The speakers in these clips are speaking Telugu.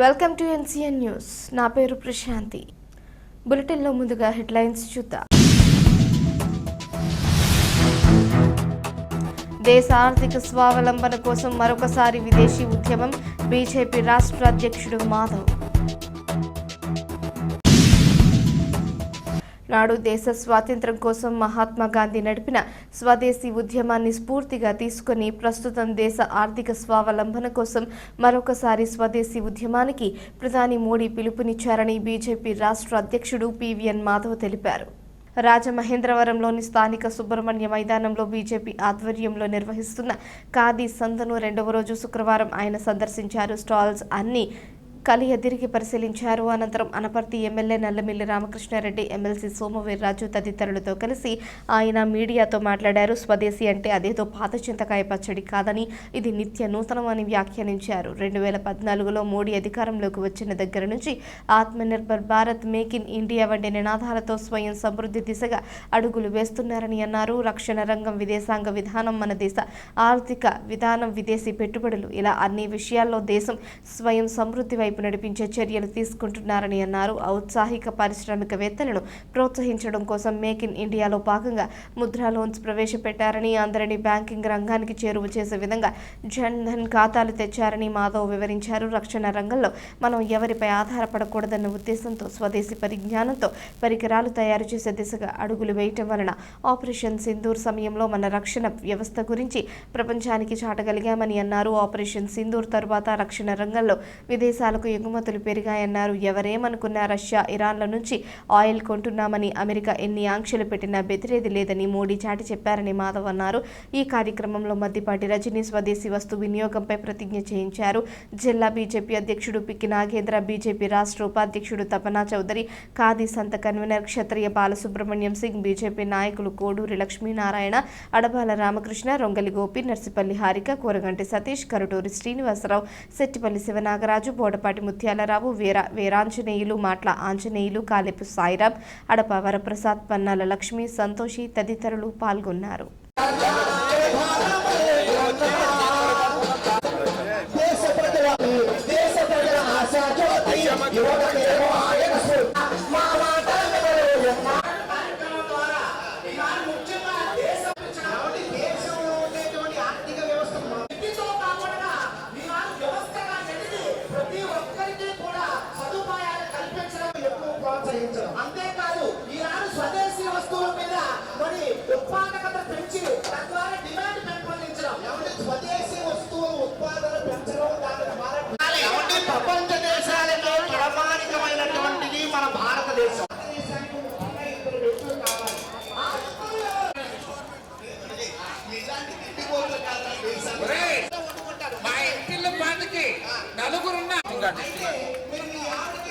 వెల్కమ్ టు ఎన్సీఎన్ న్యూస్ నా పేరు ప్రశాంతి. బులెటిన్లో ముందుగా హెడ్లైన్స్ చూద్దాం. దేశ ఆర్థిక స్వావలంబన కోసం మరొకసారి విదేశీ ఉద్యమం బీజేపీ రాష్ట్ర అధ్యక్షుడు మాధవ్. నాడు దేశ స్వాతంత్ర్యం కోసం మహాత్మా గాంధీ నడిపిన స్వదేశీ ఉద్యమాన్ని స్ఫూర్తిగా తీసుకొని ప్రస్తుతం దేశ ఆర్థిక స్వావలంబన కోసం మరొకసారి స్వదేశీ ఉద్యమానికి ప్రధాని మోడీ పిలుపునిచ్చారని బీజేపీ రాష్ట్ర అధ్యక్షుడు పివిఎన్ మాధవ్ తెలిపారు. రాజమహేంద్రవరంలోని స్థానిక సుబ్రహ్మణ్య మైదానంలో బీజేపీ ఆధ్వర్యంలో నిర్వహిస్తున్న ఖాదీ సంతను రెండవ రోజు శుక్రవారం ఆయన సందర్శించారు. స్టాల్స్ అన్ని కలియదిరిగి పరిశీలించారు. అనంతరం అనపర్తి ఎమ్మెల్యే నల్లమిల్లి రామకృష్ణారెడ్డి ఎమ్మెల్సీ సోమవీర్రాజు తదితరులతో కలిసి ఆయన మీడియాతో మాట్లాడారు. స్వదేశీ అంటే అదేదో పాత చింతకాయ పచ్చడి కాదని ఇది నిత్య నూతనమని వ్యాఖ్యానించారు. రెండు వేల పద్నాలుగులో మోడీ అధికారంలోకి వచ్చిన దగ్గర నుంచి Atmanirbhar Bharat make in India వంటి నినాదాలతో స్వయం సమృద్ధి దిశగా అడుగులు వేస్తున్నారని అన్నారు. రక్షణ రంగం విదేశాంగ విధానం మన దేశ ఆర్థిక విధానం విదేశీ పెట్టుబడులు ఇలా అన్ని విషయాల్లో దేశం స్వయం సమృద్ధి వైపు నడిపించే చర్యలు తీసుకుంటున్నారని అన్నారు. ఔత్సాహిక పారిశ్రామికవేత్తలను ప్రోత్సహించడం కోసం మేక్ ఇన్ ఇండియాలో భాగంగా ముద్రా లోన్స్ ప్రవేశపెట్టారని అందరినీ బ్యాంకింగ్ రంగానికి చేరువ చేసే విధంగా జన్ ధన్ ఖాతాలు తెచ్చారని మాధవ్ వివరించారు. రక్షణ రంగంలో మనం ఎవరిపై ఆధారపడకూడదన్న ఉద్దేశంతో స్వదేశీ పరిజ్ఞానంతో పరికరాలు తయారు చేసే దిశగా అడుగులు వేయటం వలన ఆపరేషన్ సింధూర్ సమయంలో మన రక్షణ వ్యవస్థ గురించి ప్రపంచానికి చాటగలిగామని అన్నారు. ఆపరేషన్ సింధూర్ తరువాత రక్షణ రంగంలో విదేశాలకు ఎగుమతులు పెరిగాయన్నారు. ఎవరేమనుకున్నా రష్యా ఇరాన్ల నుంచి ఆయిల్ కొంటున్నామని అమెరికా ఎన్ని ఆంక్షలు పెట్టినా బెదిరేది లేదని మోడీ చాటి చెప్పారని మాధవ్ అన్నారు. ఈ కార్యక్రమంలో మద్దిపాటి రజనీ స్వదేశీ వస్తు వినియోగంపై ప్రతిజ్ఞ చేయించారు. జిల్లా బీజేపీ అధ్యక్షుడు పిక్కి నాగేంద్ర బీజేపీ రాష్ట్ర ఉపాధ్యక్షుడు తపనా చౌదరి ఖాదీ సంత కన్వీనర్ క్షత్రియ బాలసుబ్రహ్మణ్యం సింగ్ బీజేపీ నాయకులు కోడూరి లక్ష్మీనారాయణ అడబాల రామకృష్ణ రొంగలి గోపి నర్సిపల్లి హారిక కూరగంటి సతీష్ కరుటూరి శ్రీనివాసరావు సెట్టిపల్లి శివనాగరాజు బోడపాటి ముత్యాలరావు వీరా వీరాంజనేయులు మాట్ల ఆంజనేయులు కాలేపు సాయిరాం అడప వరప్రసాద్ పన్నాల లక్ష్మి సంతోషి తదితరులు పాల్గొన్నారు. దేశ ప్రజల దేశ ప్రజల ఆశాజ్యోతి ప్రోత్సహించడం అంతేకాదు ఈనాడు స్వదేశీ వస్తువుల మీద మరి ఉత్పాదకత పెంచి తద్వారా డిమాండ్ పెంపొందించడం. ఏమంటే స్వదేశీ వస్తువుల ఉత్పాదన పెంచడం మారడం ఏమంటే ప్రపంచ దేశాలలో ప్రామాణికమైనటువంటిది మన భారతదేశం భారతదేశానికి ముఖ్యంగా ఇద్దరు వ్యక్తులు కావాలి ఆ ఇలాంటి తిండిపోతులు కాదు దేశాలు కొట్టుకుంటారు. మా ఇంటిల్లో పాటికి నలుగురున్నా మీరు మీ ఆవిడకి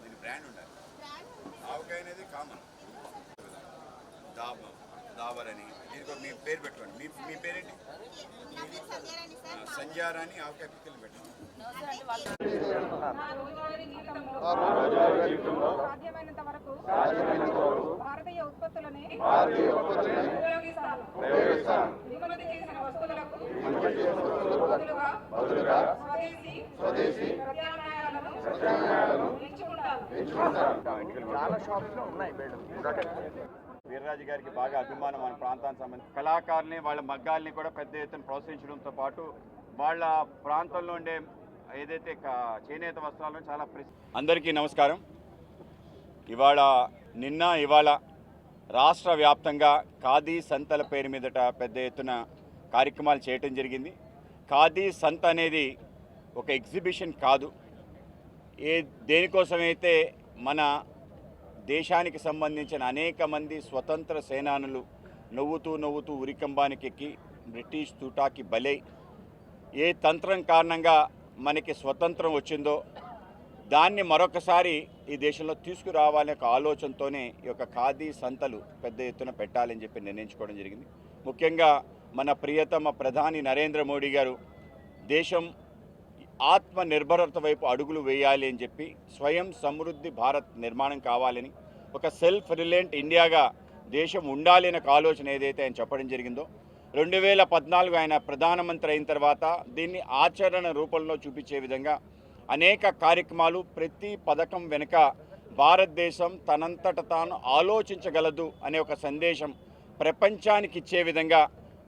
దీని బ్రాండ్ ఉండాలి. ఆవకాయ అనేది కామన్. దాబ దాబర్ అని దీనికి మీ పేరు పెట్టుకోండి. మీ మీ పేరేంటి? సంధ్యారాణి ఆవకాయ పిక్కలు పెట్టండి. నా రోజువారీ జీవితంలో సాధ్యమైనంత వరకు భారతీయ ఉత్పత్తులని దిగుమతి చేసిన వస్తువులకు బదులుగా స్వదేశీ ప్రత్యామ్నాయాలను ఎంచుకుంటాను వీర్రాజు గారికి బాగా అభిమానం మన ప్రాంతానికి సంబంధించి. కళాకారుల్ని వాళ్ళ మగ్గాల్ని కూడా పెద్ద ఎత్తున ప్రోత్సహించడంతో పాటు వాళ్ళ ప్రాంతంలో ఉండే ఏదైతే క- చేనేత వస్త్రాలను చాలా ప్రసి అందరికీ నమస్కారం. ఇవాళ నిన్న ఇవాళ రాష్ట్ర వ్యాప్తంగా ఖాదీ సంతల పేరు మీదట పెద్ద ఎత్తున కార్యక్రమాలు చేయటం జరిగింది. ఖాదీ సంత అనేది ఒక ఎగ్జిబిషన్ కాదు. ఏ దేనికోసమైతే మన దేశానికి సంబంధించిన అనేక మంది స్వతంత్ర సేనానులు నవ్వుతూ నవ్వుతూ ఉరికంబానికి ఎక్కి బ్రిటిష్ తుటాకి బలై ఏ తంత్రం కారణంగా మనకి స్వతంత్రం వచ్చిందో దాన్ని మరొకసారి ఈ దేశంలో తీసుకురావాలనే ఒక ఆలోచనతోనే ఈ యొక్క ఖాదీ సంతలు పెద్ద ఎత్తున పెట్టాలని చెప్పి నిర్ణయించుకోవడం జరిగింది. ముఖ్యంగా మన ప్రియతమ ప్రధాని నరేంద్ర మోడీ గారు దేశం ఆత్మ నిర్భరత వైపు అడుగులు వేయాలి అని చెప్పి స్వయం సమృద్ధి భారత్ నిర్మాణం కావాలని ఒక సెల్ఫ్ రిలయంట్ ఇండియాగా దేశం ఉండాలి అనే ఆలోచన ఏదైతే ఆయన చెప్పడం జరిగిందో రెండు వేల పద్నాలుగు ఆయన ప్రధానమంత్రి అయిన తర్వాత దీన్ని ఆచరణ రూపంలో చూపించే విధంగా అనేక కార్యక్రమాలు ప్రతి పథకం వెనుక భారతదేశం తనంతట తాను ఆలోచించగలదు అనే ఒక సందేశం ప్రపంచానికి ఇచ్చే విధంగా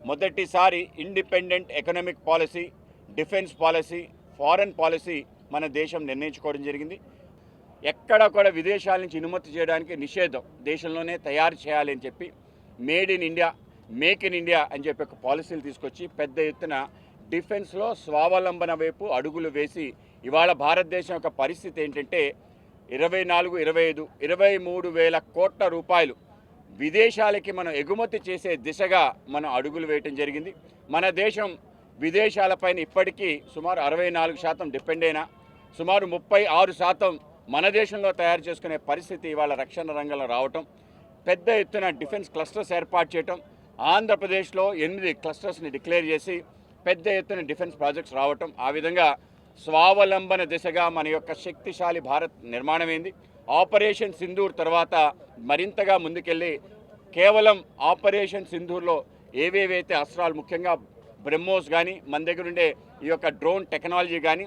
మొదటిసారి independent economic policy defence policy foreign policy మన దేశం నిర్ణయించుకోవడం జరిగింది. ఎక్కడ కూడా విదేశాల నుంచి అనుమతి చేయడానికి నిషేధం దేశంలోనే తయారు చేయాలి అని చెప్పి made in India make in India అని చెప్పి ఒక పాలసీలు తీసుకొచ్చి పెద్ద ఎత్తున డిఫెన్స్లో స్వావలంబన వైపు అడుగులు వేసి ఇవాళ భారతదేశం యొక్క పరిస్థితి ఏంటంటే ఇరవై నాలుగు ఇరవై ఐదు ఇరవై మూడు వేల కోట్ల రూపాయలు విదేశాలకి మనం ఎగుమతి చేసే దిశగా మనం అడుగులు వేయటం జరిగింది. మన దేశం విదేశాలపైన ఇప్పటికీ సుమారు అరవై నాలుగు శాతం డిపెండ్ అయినా సుమారు ముప్పై ఆరు శాతం మన దేశంలో తయారు చేసుకునే పరిస్థితి ఇవాళ రక్షణ రంగంలో రావటం పెద్ద ఎత్తున డిఫెన్స్ క్లస్టర్స్ ఏర్పాటు చేయటం ఆంధ్రప్రదేశ్లో ఎనిమిది క్లస్టర్స్ని డిక్లేర్ చేసి పెద్ద ఎత్తున డిఫెన్స్ ప్రాజెక్ట్స్ రావటం ఆ విధంగా స్వావలంబన దిశగా మన యొక్క శక్తిశాలి భారత్ నిర్మాణమైంది. ఆపరేషన్ సింధూర్ తర్వాత మరింతగా ముందుకెళ్ళి కేవలం ఆపరేషన్ సింధూర్లో ఏవేవైతే అస్త్రాలు ముఖ్యంగా బ్రహ్మోస్ కానీ మన దగ్గర ఉండే ఈ యొక్క డ్రోన్ టెక్నాలజీ కానీ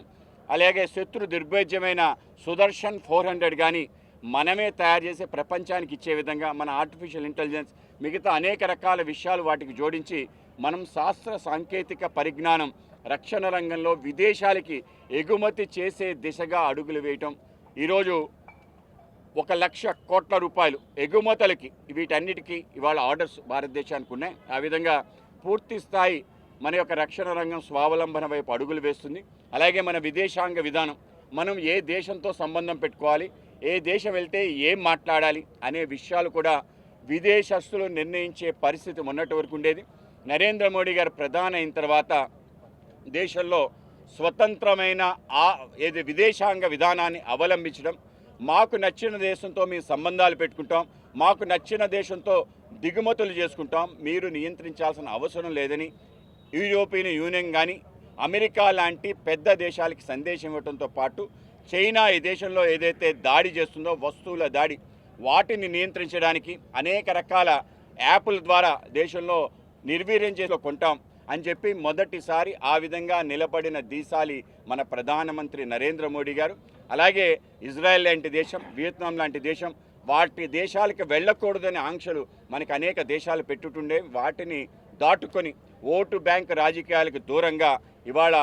అలాగే శత్రు దుర్భేద్యమైన సుదర్శన్ ఫోర్ హండ్రెడ్ కానీ మనమే తయారు చేసే ప్రపంచానికి ఇచ్చే విధంగా మన ఆర్టిఫిషియల్ ఇంటెలిజెన్స్ మిగతా అనేక రకాల విషయాలు వాటికి జోడించి మనం శాస్త్ర సాంకేతిక పరిజ్ఞానం రక్షణ రంగంలో విదేశాలకి ఎగుమతి చేసే దిశగా అడుగులు వేయటం. ఈరోజు ఒక లక్ష కోట్ల రూపాయలు ఎగుమతులకి వీటన్నిటికీ ఇవాళ ఆర్డర్స్ భారతదేశానికి ఉన్నాయి. ఆ విధంగా పూర్తి స్థాయి మన యొక్క రక్షణ రంగం స్వావలంబన వైపు అడుగులు వేస్తుంది. అలాగే మన విదేశాంగ విధానం మనం ఏ దేశంతో సంబంధం పెట్టుకోవాలి ఏ దేశం వెళ్తే ఏం మాట్లాడాలి అనే విషయాలు కూడా విదేశస్తులు నిర్ణయించే పరిస్థితి మొన్నటి వరకు ఉండేది. నరేంద్ర మోడీ గారు ప్రధాని అయిన తర్వాత దేశంలో స్వతంత్రమైన ఆ ఏది విదేశాంగ విధానాన్ని అవలంబించడం మాకు నచ్చిన దేశంతో మేము సంబంధాలు పెట్టుకుంటాం మాకు నచ్చిన దేశంతో దిగుమతులు చేసుకుంటాం మీరు నియంత్రించాల్సిన అవసరం లేదని యూరోపియన్ యూనియన్ కానీ అమెరికా లాంటి పెద్ద దేశాలకి సందేశం ఇవ్వడంతో పాటు చైనా ఈ దేశంలో ఏదైతే దాడి చేస్తుందో వస్తువుల దాడి వాటిని నియంత్రించడానికి అనేక రకాల యాప్ల ద్వారా దేశంలో నిర్వీర్యం చేసి కొంటాం అని చెప్పి మొదటిసారి ఆ విధంగా నిలబడిన దీశాలి మన ప్రధానమంత్రి నరేంద్ర మోడీ గారు. అలాగే ఇజ్రాయెల్ లాంటి దేశం వియత్నాం లాంటి దేశం వాటి దేశాలకు వెళ్ళకూడదనే ఆంక్షలు మనకి అనేక దేశాలు పెట్టుటుండే వాటిని దాటుకొని ఓటు బ్యాంక్ రాజకీయాలకు దూరంగా ఇవాళ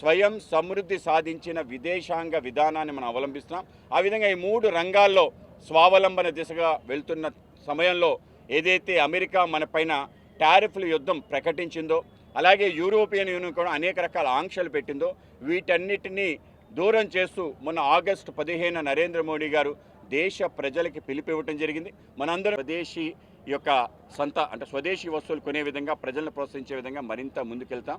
స్వయం సమృద్ధి సాధించిన విదేశాంగ విధానాన్ని మనం అవలంబిస్తున్నాం. ఆ విధంగా ఈ మూడు రంగాల్లో స్వావలంబన దిశగా వెళ్తున్న సమయంలో ఏదైతే అమెరికా మన పైన టారిఫ్ల యుద్ధం ప్రకటించిందో అలాగే యూరోపియన్ యూనియన్ కూడా అనేక రకాల ఆంక్షలు పెట్టిందో వీటన్నిటినీ దూరం చేస్తూ మొన్న ఆగస్టు పదిహేను నరేంద్ర మోడీ గారు దేశ ప్రజలకి పిలిపివ్వటం జరిగింది. మనందరం స్వదేశీ యొక్క సంత అంటే స్వదేశీ వస్తువులు కొనే విధంగా ప్రజలను ప్రోత్సహించే విధంగా మరింత ముందుకెళ్తాం.